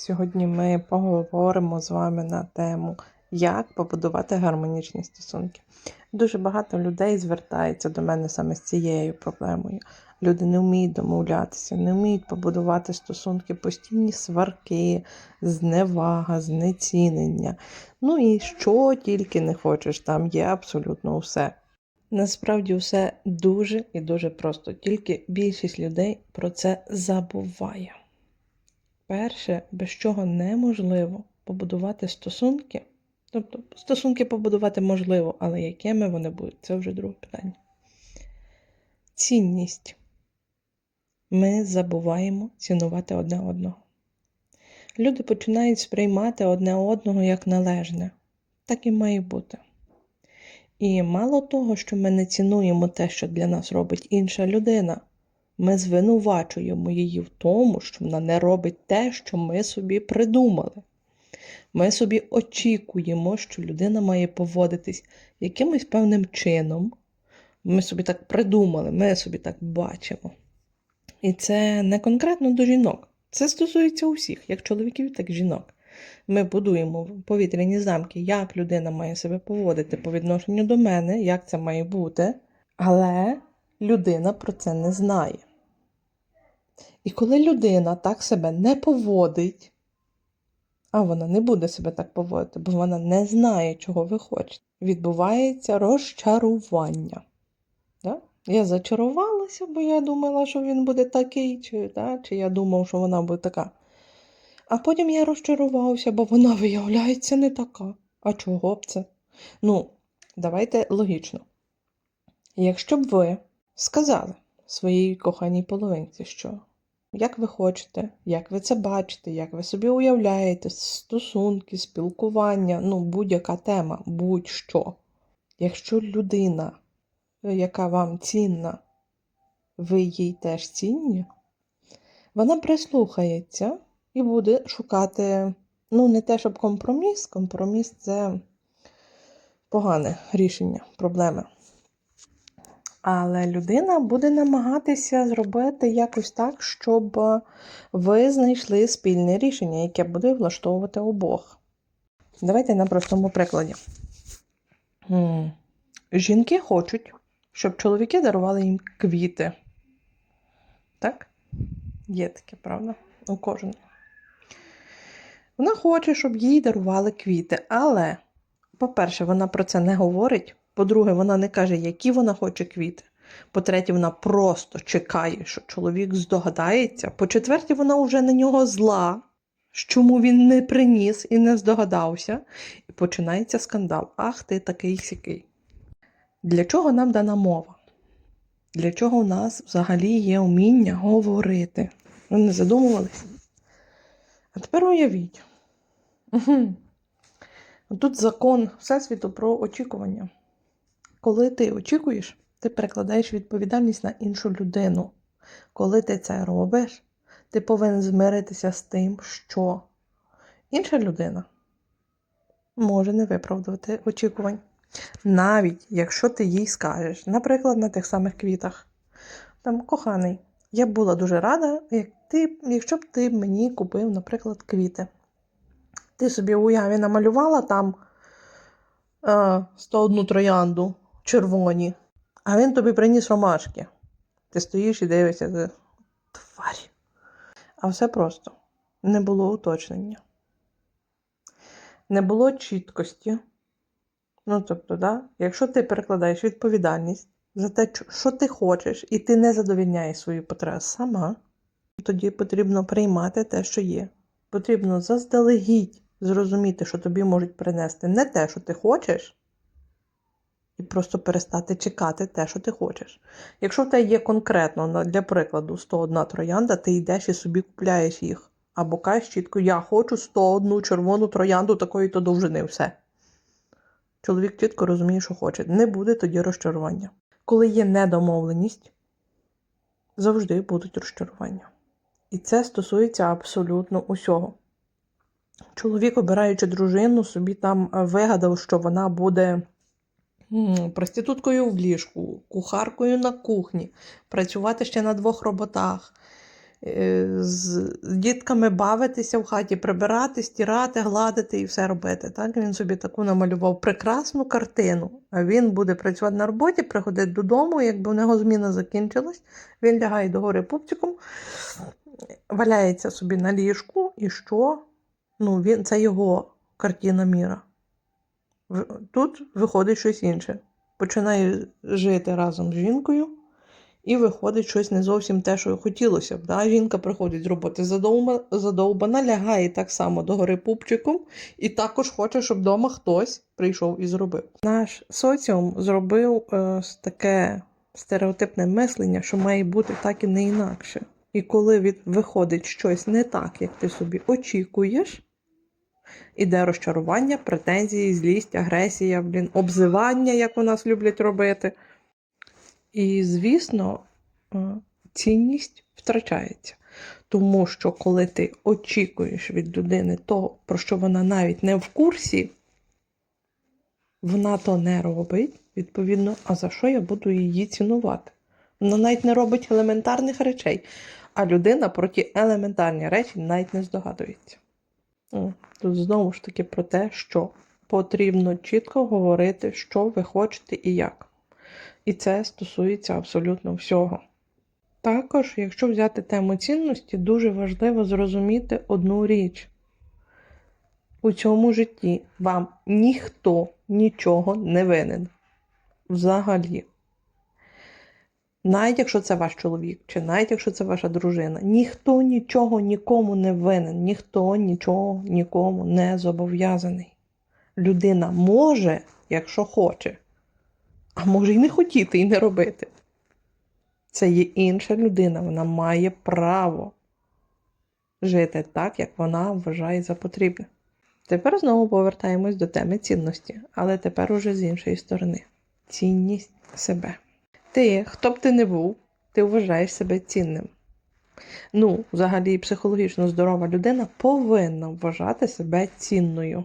Сьогодні ми поговоримо з вами на тему, як побудувати гармонічні стосунки. Дуже багато людей звертається до мене саме з цією проблемою. Люди не вміють домовлятися, не вміють побудувати стосунки, постійні сварки, зневага, знецінення. Ну і що тільки не хочеш, там є абсолютно все. Насправді все дуже і дуже просто, тільки більшість людей про це забуває. Перше, без чого неможливо побудувати стосунки. Тобто, стосунки побудувати можливо, але якими вони будуть, це вже друге питання. Цінність. Ми забуваємо цінувати одне одного. Люди починають сприймати одне одного як належне. Так і має бути. І мало того, що ми не цінуємо те, що для нас робить інша людина, ми звинувачуємо її в тому, що вона не робить те, що ми собі придумали. Ми собі очікуємо, що людина має поводитись якимось певним чином. Ми собі так придумали, ми собі так бачимо. І це не конкретно до жінок. Це стосується усіх, як чоловіків, так і жінок. Ми будуємо повітряні замки, як людина має себе поводити по відношенню до мене, як це має бути, але людина про це не знає. І коли людина так себе не поводить, а вона не буде себе так поводити, бо вона не знає, чого ви хочете, відбувається розчарування. Да? Я зачарувалася, бо я думала, що він буде такий, чи, да? чи я думав, що вона буде така. А потім я розчарувався, бо вона виявляється не така. А чого б це? Ну, давайте логічно. Якщо б ви сказали своїй коханій половинці, що як ви хочете, як ви це бачите, як ви собі уявляєте, стосунки, спілкування, ну, будь-яка тема, будь-що. Якщо людина, яка вам цінна, ви їй теж цінні, вона прислухається і буде шукати, ну, не те, щоб компроміс, компроміс це погане рішення проблеми. Але людина буде намагатися зробити якось так, щоб ви знайшли спільне рішення, яке буде влаштовувати обох. Давайте на простому прикладі. Жінки хочуть, щоб чоловіки дарували їм квіти. Так? Є таке, правда? У кожного. Вона хоче, щоб їй дарували квіти, але, по-перше, вона про це не говорить. По-друге, вона не каже, які вона хоче квіти. По-третє, вона просто чекає, що чоловік здогадається. По-четверте, вона вже на нього зла, чому він не приніс і не здогадався. І починається скандал. Ах, ти такий сякий. Для чого нам дана мова? Для чого у нас взагалі є вміння говорити? Ви не задумувалися? А тепер уявіть. Угу. Тут закон Всесвіту про очікування. Коли ти очікуєш, ти перекладаєш відповідальність на іншу людину. Коли ти це робиш, ти повинен змиритися з тим, що інша людина може не виправдувати очікувань. Навіть якщо ти їй скажеш, наприклад, на тих самих квітах, там, коханий, я б була дуже рада, як ти, якщо б ти мені купив, наприклад, квіти. Ти собі уяві намалювала там е, 101 троянду червоні, а він тобі приніс ромашки. Ти стоїш і дивишся, ти тварь. А все просто не було уточнення. Не було чіткості. Ну, тобто, да, якщо ти перекладаєш відповідальність за те, що ти хочеш, і ти не задовільняєш свої потреби сама, тоді потрібно приймати те, що є. Потрібно заздалегідь зрозуміти, що тобі можуть принести не те, що ти хочеш, і просто перестати чекати те, що ти хочеш. Якщо в тебе є конкретно, для прикладу, 101 троянда, ти йдеш і собі купляєш їх. Або кажеш чітко, я хочу 101 червону троянду такої-то довжини, все. Чоловік чітко розуміє, що хоче. Не буде тоді розчарування. Коли є недомовленість, завжди будуть розчарування. І це стосується абсолютно усього. Чоловік, обираючи дружину, собі там е, вигадав, що вона буде проституткою в ліжку, кухаркою на кухні, працювати ще на двох роботах, е, з дітками бавитися в хаті, прибирати, стирати, гладити і все робити. Так? Він собі таку намалював прекрасну картину. А він буде працювати на роботі, приходить додому, якби у нього зміна закінчилась, він лягає догори пупчиком, валяється собі на ліжку, і що? Ну, він, це його картина міра. Тут виходить щось інше. Починає жити разом з жінкою, і виходить щось не зовсім те, що хотілося б. Да? Жінка приходить з роботи задовбана, лягає так само догори пупчиком, і також хоче, щоб вдома хтось прийшов і зробив. Наш соціум зробив е, таке стереотипне мислення, що має бути так і не інакше. І коли від, виходить щось не так, як ти собі очікуєш, іде розчарування, претензії, злість, агресія, блін, обзивання, як у нас люблять робити. І, звісно, е, цінність втрачається. Тому що коли ти очікуєш від людини того, про що вона навіть не в курсі, вона то не робить, відповідно, а за що я буду її цінувати? Вона навіть не робить елементарних речей, а людина про ті елементарні речі навіть не здогадується. Тут знову ж таки про те, що потрібно чітко говорити, що ви хочете і як. І це стосується абсолютно всього. Також, якщо взяти тему цінності, дуже важливо зрозуміти одну річ. У цьому житті вам ніхто нічого не винен. Взагалі. Навіть якщо це ваш чоловік, чи навіть якщо це ваша дружина, ніхто нічого нікому не винен, ніхто нічого нікому не зобов'язаний. Людина може, якщо хоче, а може й не хотіти і не робити. Це є інша людина, вона має право жити так, як вона вважає за потрібне. Тепер знову повертаємось до теми цінності, але тепер уже з іншої сторони. Цінність себе. Ти, хто б ти не був, ти вважаєш себе цінним. Ну, взагалі, психологічно здорова людина повинна вважати себе цінною.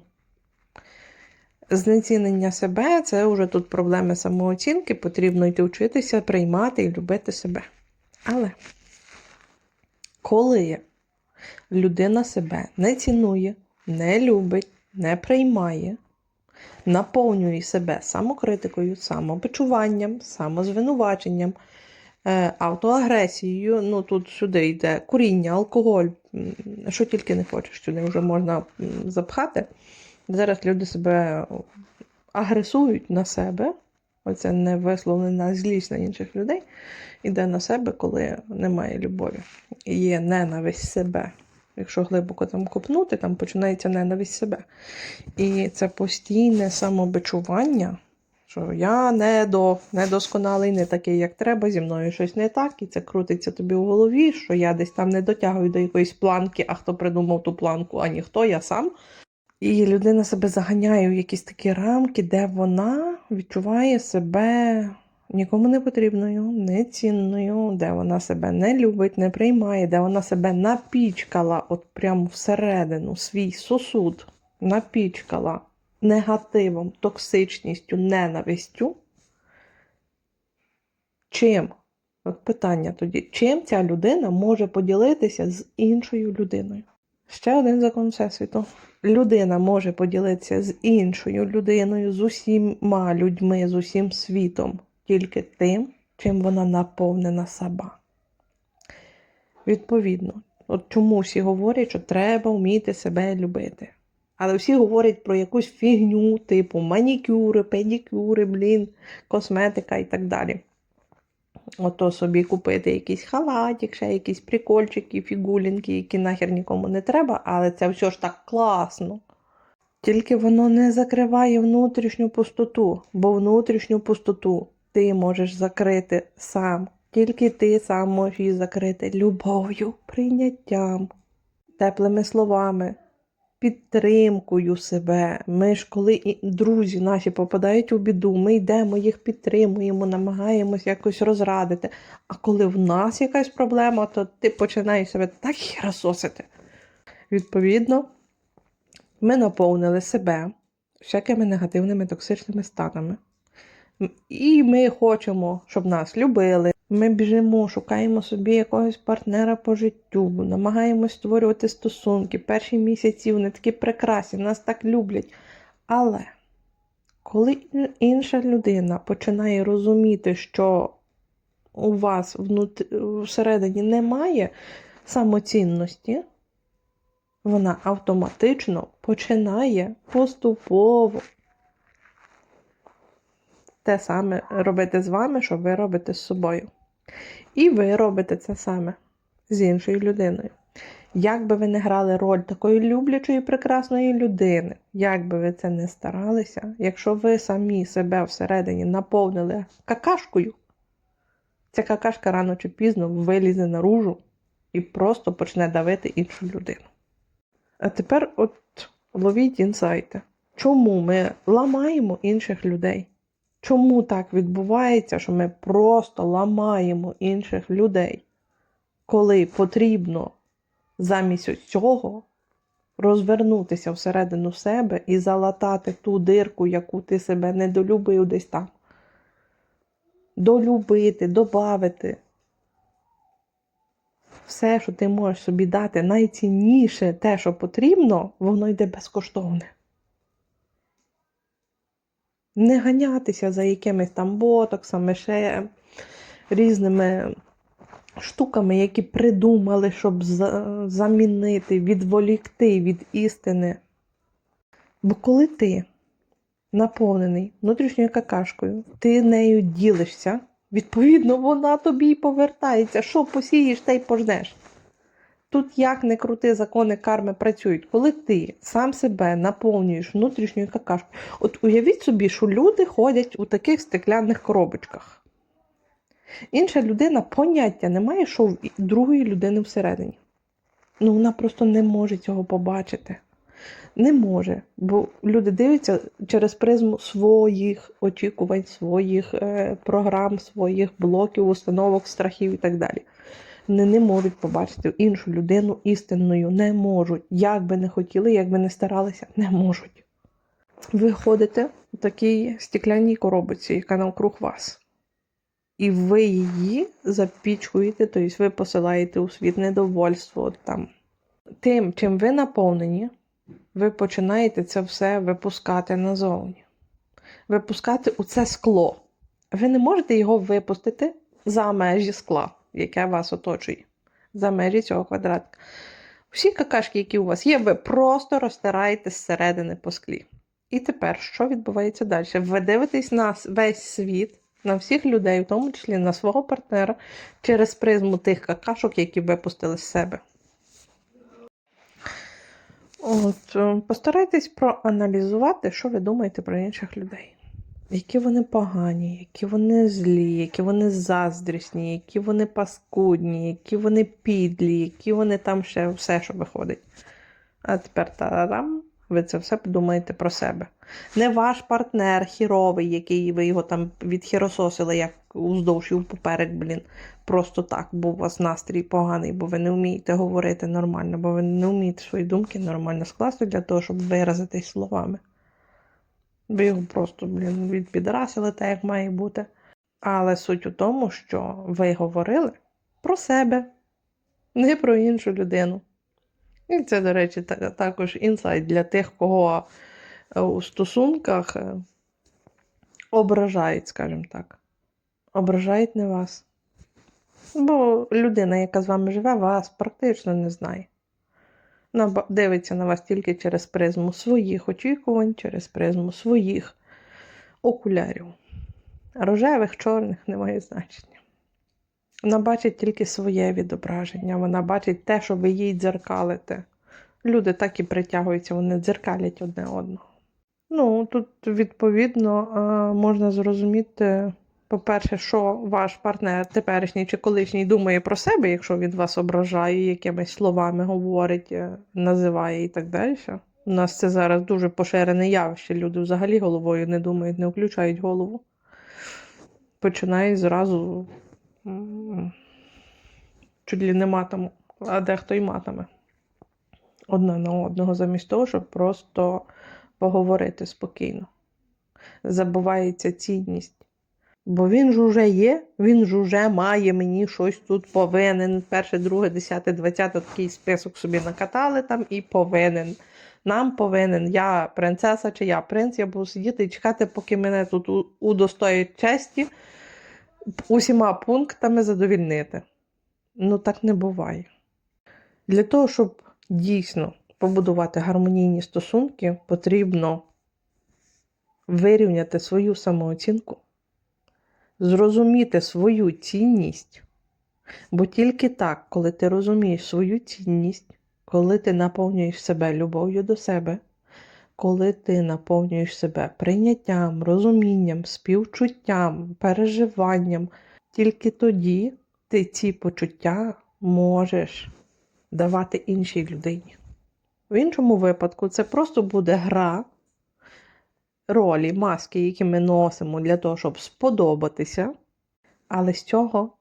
Знецінення себе це вже тут проблеми самооцінки, потрібно йти вчитися, приймати і любити себе. Але коли людина себе не цінує, не любить, не приймає, наповнює себе самокритикою, самопочуванням, самозвинуваченням, е, автоагресією, ну тут сюди йде куріння, алкоголь, що тільки не хочеш, сюди вже можна запхати. Зараз люди себе агресують на себе. Оце не висловлена злість на інших людей, іде на себе, коли немає любові. Є ненависть себе. Якщо глибоко там копнути, там починається ненависть себе. І це постійне самобичування, що я не до, недосконалий, не такий, як треба, зі мною щось не так, і це крутиться тобі в голові, що я десь там не дотягую до якоїсь планки, а хто придумав ту планку, а ніхто, я сам. І людина себе заганяє в якісь такі рамки, де вона відчуває себе нікому не потрібною, нецінною, де вона себе не любить, не приймає, де вона себе напічкала, от прямо всередину, свій сосуд напічкала негативом, токсичністю, ненавистю. Чим? От питання тоді, чим ця людина може поділитися з іншою людиною? Ще один закон Всесвіту. Людина може поділитися з іншою людиною, з усіма людьми, з усім світом, тільки тим, чим вона наповнена сама. Відповідно, от чому всі говорять, що треба вміти себе любити. Але всі говорять про якусь фігню, типу манікюри, педикюри, блін, косметика і так далі. Ото собі купити якийсь халатик, ще якісь прикольчики, фігулінки, які нахер нікому не треба, але це все ж так класно. Тільки воно не закриває внутрішню пустоту, бо внутрішню пустоту ти можеш закрити сам. Тільки ти сам можеш її закрити любов'ю, прийняттям, теплими словами, підтримкою себе. Ми ж, коли і друзі наші попадають у біду, ми йдемо, їх підтримуємо, намагаємось якось розрадити. А коли в нас якась проблема, то ти починаєш себе так херососити. Відповідно, ми наповнили себе всякими негативними токсичними станами. І ми хочемо, щоб нас любили, Ми біжимо, шукаємо собі якогось партнера по життю, намагаємось створювати стосунки. Перші місяці вони такі прекрасні, нас так люблять. Але коли інша людина починає розуміти, що у вас всередині немає самоцінності, вона автоматично починає поступово те саме робити з вами, що ви робите з собою. І ви робите це саме з іншою людиною. Як би ви не грали роль такої люблячої, прекрасної людини, як би ви це не старалися, якщо ви самі себе всередині наповнили какашкою, ця какашка рано чи пізно вилізе наружу і просто почне давити іншу людину. А тепер от ловіть інсайти. Чому ми ламаємо інших людей? Чому так відбувається, що ми просто ламаємо інших людей, коли потрібно замість цього розвернутися всередину себе і залатати ту дирку, яку ти себе недолюбив десь там. Долюбити, добавити. Все, що ти можеш собі дати, найцінніше те, що потрібно, воно йде безкоштовне. Не ганятися за якимись там ботоксами, ще різними штуками, які придумали, щоб замінити, відволікти від істини. Бо коли ти наповнений внутрішньою какашкою, ти нею ділишся, відповідно, вона тобі й повертається. Що посієш, те й пожнеш. Тут як не крути закони карми працюють. Коли ти сам себе наповнюєш внутрішньою какашкою. От уявіть собі, що люди ходять у таких стекляних коробочках. Інша людина поняття не має, що в другої людини всередині. Ну, вона просто не може цього побачити. Не може, бо люди дивляться через призму своїх очікувань, своїх е, програм, своїх блоків, установок, страхів і так далі. Вони не можуть побачити іншу людину істинною, не можуть. Як би не хотіли, як би не старалися, не можуть. Ви ходите в такій стеклянній коробочці, яка навкруг вас. І ви її запічкуєте, тобто ви посилаєте у світ недовольство. Там. Тим, чим ви наповнені, ви починаєте це все випускати назовні. Випускати у це скло. Ви не можете його випустити за межі скла, яке вас оточує, за межі цього квадратика. Всі какашки, які у вас є, ви просто розтираєте зсередини по склі. І тепер, що відбувається далі? Ви дивитесь на весь світ, на всіх людей, в тому числі на свого партнера, через призму тих какашок, які випустили з себе. От, е, постарайтесь проаналізувати, що ви думаєте про інших людей. Які вони погані, які вони злі, які вони заздрісні, які вони паскудні, які вони підлі, які вони там ще все, що виходить. А тепер тарарам, ви це все подумаєте про себе. Не ваш партнер хіровий, який ви його там відхірососили, як уздовж і поперек, блін. Просто так, бо у вас настрій поганий, бо ви не вмієте говорити нормально, бо ви не вмієте свої думки нормально скласти для того, щоб виразитись словами. Ви його просто, блін, відпідрасили так, як має бути. Але суть у тому, що ви говорили про себе, не про іншу людину. І це, до речі, також інсайт для тих, кого е, у стосунках е, ображають, скажімо так. Ображають не вас. Бо людина, яка з вами живе, вас практично не знає. Дивиться на вас тільки через призму своїх очікувань, через призму своїх окулярів. Рожевих, чорних немає значення. Вона бачить тільки своє відображення, вона бачить те, що ви їй дзеркалите. Люди так і притягуються, вони дзеркалять одне одного. Ну, тут, відповідно, е, можна зрозуміти, по-перше, що ваш партнер теперішній чи колишній думає про себе, якщо він вас ображає, якимись словами говорить, е, називає і так далі. У нас це зараз дуже поширене явище. Люди взагалі головою не думають, не включають голову. Починають зразу ли не матом, а дехто й матами одне на одного, замість того, щоб просто поговорити спокійно. Забувається цінність Бо він ж уже є, він ж уже має мені щось тут повинен. Перше, друге, десяте, двадцяте такий список собі накатали там і повинен. Нам повинен, я принцеса чи я принц, я буду сидіти і чекати, поки мене тут удостоїть честі усіма пунктами задовільнити. Ну так не буває. Для того, щоб дійсно побудувати гармонійні стосунки, потрібно вирівняти свою самооцінку, зрозуміти свою цінність. Бо тільки так, коли ти розумієш свою цінність, коли ти наповнюєш себе любов'ю до себе, коли ти наповнюєш себе прийняттям, розумінням, співчуттям, переживанням, тільки тоді ти ці почуття можеш давати іншій людині. В іншому випадку це просто буде гра ролі, маски, які ми носимо для того, щоб сподобатися, але з цього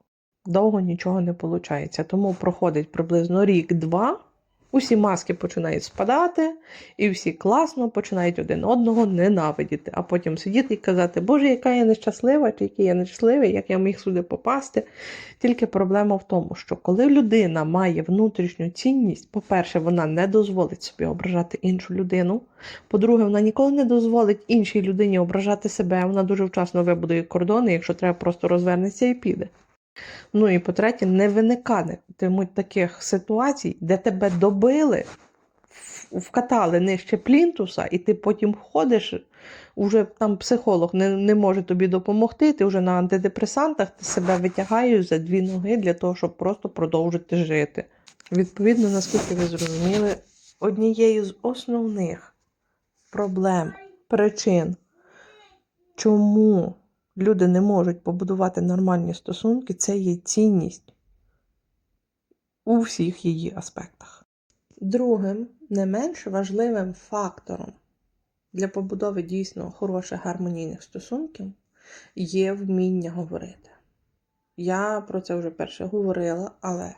довго нічого не виходить. Тому проходить приблизно рік-два, усі маски починають спадати, і всі класно починають один одного ненавидіти, а потім сидіти і казати, Боже, яка я нещаслива, чи який я нещасливий, як я міг сюди попасти. Тільки проблема в тому, що коли людина має внутрішню цінність, по-перше, вона не дозволить собі ображати іншу людину. По-друге, вона ніколи не дозволить іншій людині ображати себе. Вона дуже вчасно вибудує кордони, якщо треба, просто розвернеться і піде. Ну і по-третє, не виникатимуть таких ситуацій, де тебе добили, вкатали нижче плінтуса, і ти потім ходиш, уже там психолог не, не може тобі допомогти, ти вже на антидепресантах, ти себе витягаєш за дві ноги для того, щоб просто продовжити жити. Відповідно, наскільки ви зрозуміли, однією з основних проблем, причин, чому люди не можуть побудувати нормальні стосунки, це є цінність у всіх її аспектах. Другим, не менш важливим фактором для побудови дійсно хороших гармонійних стосунків є вміння говорити. Я про це вже перше говорила, але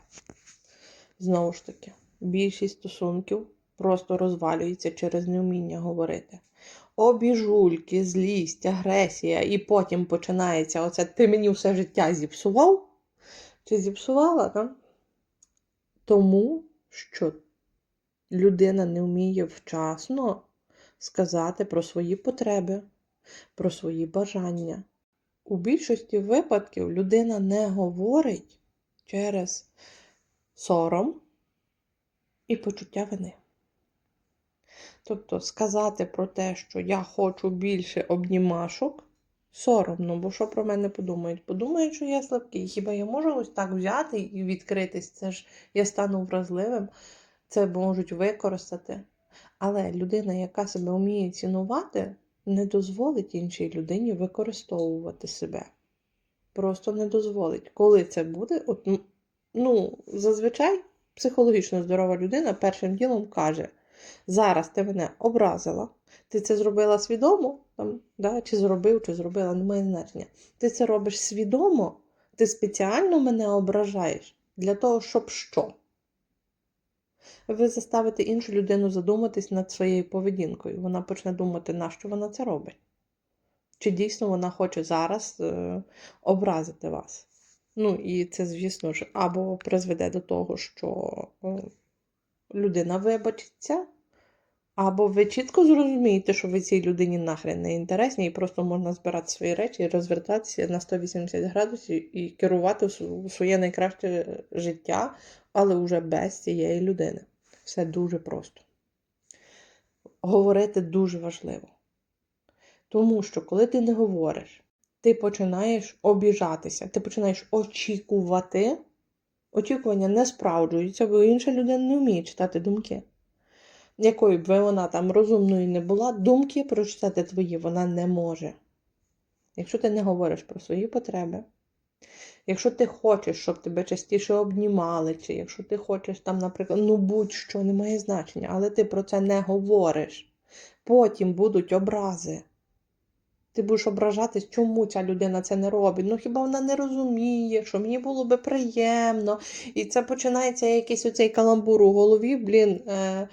знову ж таки, більшість стосунків просто розвалюється через невміння говорити. Обіжульки, злість, агресія, і потім починається оце ти мені все життя зіпсував чи зіпсувала, так? Тому що людина не вміє вчасно сказати про свої потреби, про свої бажання. У більшості випадків людина не говорить через сором і почуття вини. Тобто сказати про те, що я хочу більше обнімашок, соромно, бо що про мене подумають? Подумають, що я слабкий. Хіба я можу ось так взяти і відкритись? Це ж я стану вразливим, це можуть використати. Але людина, яка себе вміє цінувати, не дозволить іншій людині використовувати себе. Просто не дозволить. Коли це буде, от, ну, зазвичай психологічно здорова людина першим ділом каже: зараз ти мене образила, ти це зробила свідомо, там, да, чи зробив, чи зробила, не має значення. Ти це робиш свідомо, ти спеціально мене ображаєш для того, щоб що? Ви заставите іншу людину задуматись над своєю поведінкою. Вона почне думати, на що вона це робить. Чи дійсно вона хоче зараз е, образити вас? Ну, і це, звісно ж, або призведе до того, що е, людина вибачиться, або ви чітко зрозумієте, що ви цій людині нахрен не інтересні, і просто можна збирати свої речі розвертатися на 180 градусів і керувати своє найкраще життя, але вже без цієї людини. Все дуже просто. Говорити дуже важливо. Тому що, коли ти не говориш, ти починаєш обіжатися, ти починаєш очікувати. Очікування не справджуються, бо інша людина не вміє читати думки. Якою б вона там розумною не була, думки прочитати твої вона не може. Якщо ти не говориш про свої потреби, якщо ти хочеш, щоб тебе частіше обнімали, чи якщо ти хочеш там, наприклад, ну будь-що, не має значення, але ти про це не говориш, потім будуть образи. Ти будеш ображатись, чому ця людина це не робить. Ну хіба вона не розуміє, що мені було би приємно. І це починається якийсь оцей каламбур у голові, блін. Е,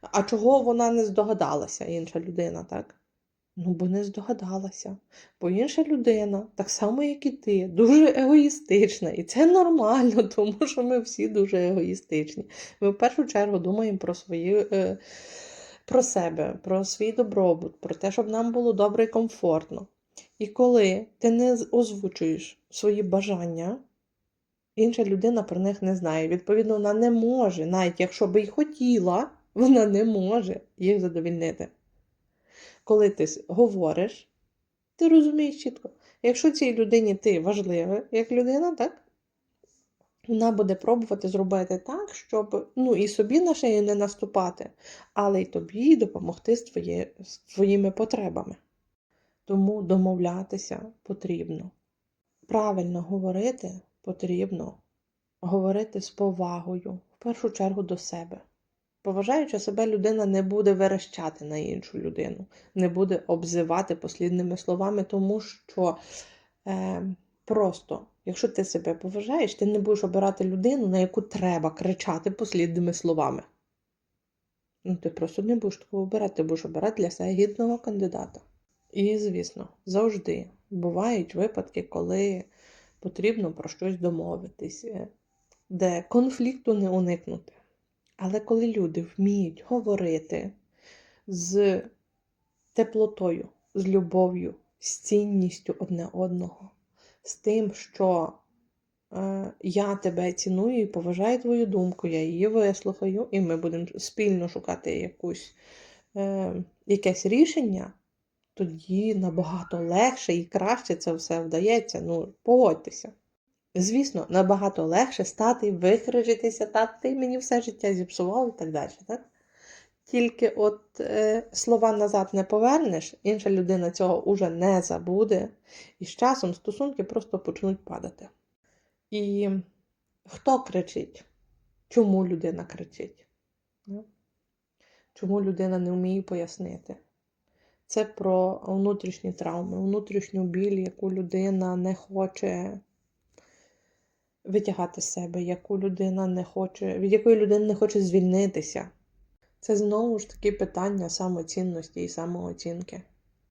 а чого вона не здогадалася, інша людина, так? Ну, бо не здогадалася. Бо інша людина, так само, як і ти, дуже егоїстична. І це нормально, тому що ми всі дуже егоїстичні. Ми в першу чергу думаємо про свої. Е, про себе, про свій добробут, про те, щоб нам було добре і комфортно. І коли ти не озвучуєш свої бажання, інша людина про них не знає. Відповідно, вона не може, навіть якщо би й хотіла, вона не може їх задовільнити. Коли ти говориш, ти розумієш чітко, якщо цій людині ти важлива як людина, так? Вона буде пробувати зробити так, щоб ну, і собі на шею не наступати, але й тобі допомогти з, твоє, з твоїми потребами. Тому домовлятися потрібно. Правильно говорити потрібно говорити з повагою, в першу чергу до себе. Поважаючи себе, людина не буде верещати на іншу людину, не буде обзивати послідними словами, тому що е, просто, якщо ти себе поважаєш, ти не будеш обирати людину, на яку треба кричати послідними словами. Ну, ти просто не будеш такого обирати, ти будеш обирати для себе гідного кандидата. І, звісно, завжди бувають випадки, коли потрібно про щось домовитись, е, де конфлікту не уникнути. Але коли люди вміють говорити з теплотою, з любов'ю, з цінністю одне одного, з тим, що е, я тебе ціную і поважаю твою думку, я її вислухаю, і ми будемо спільно шукати якусь, е, якесь рішення, тоді набагато легше і краще це все вдається. Ну, погодьтеся. Звісно, набагато легше стати, викрижитися, та ти мені все життя зіпсував і так далі. Так? Тільки от е, слова назад не повернеш, інша людина цього уже не забуде, і з часом стосунки просто почнуть падати. І хто кричить? Чому людина кричить? Ну, Чому людина не вміє пояснити? Це про внутрішні травми, внутрішню біль, яку людина не хоче витягати з себе, яку людина не хоче, від якої людина не хоче звільнитися. Це знову ж таки питання самоцінності і самооцінки.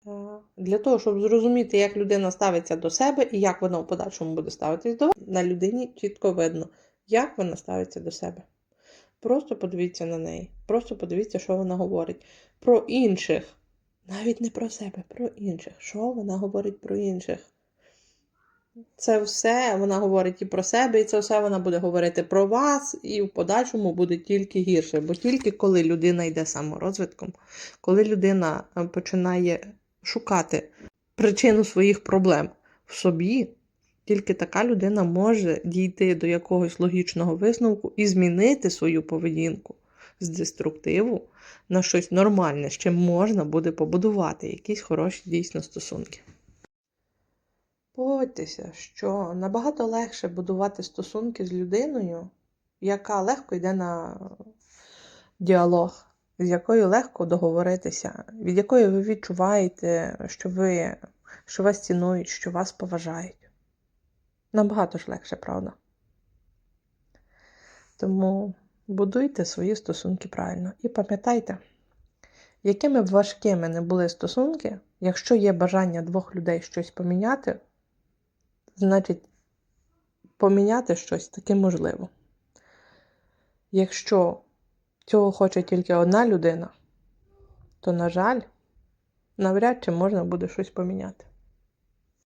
Е, Для того, щоб зрозуміти, як людина ставиться до себе і як вона в подальшому буде ставитись до вас, на людині чітко видно, як вона ставиться до себе. Просто подивіться на неї, просто подивіться, що вона говорить про інших. Навіть не про себе, про інших. Що вона говорить про інших? Це все вона говорить і про себе, і це все вона буде говорити про вас, і в подальшому буде тільки гірше. Бо тільки коли людина йде саморозвитком, коли людина е, починає шукати причину своїх проблем в собі, тільки така людина може дійти до якогось логічного висновку і змінити свою поведінку з деструктиву на щось нормальне, з чим можна буде побудувати якісь хороші дійсно стосунки. Погодьтеся, що набагато легше будувати стосунки з людиною, яка легко йде на діалог, з якою легко договоритися, від якої ви відчуваєте, що, ви, що вас цінують, що вас поважають. Набагато ж легше, правда? Тому будуйте свої стосунки правильно. І пам'ятайте, якими б важкими не були стосунки, якщо є бажання двох людей щось поміняти, значить, поміняти щось таке можливо. Якщо цього хоче тільки одна людина, то, на жаль, навряд чи можна буде щось поміняти.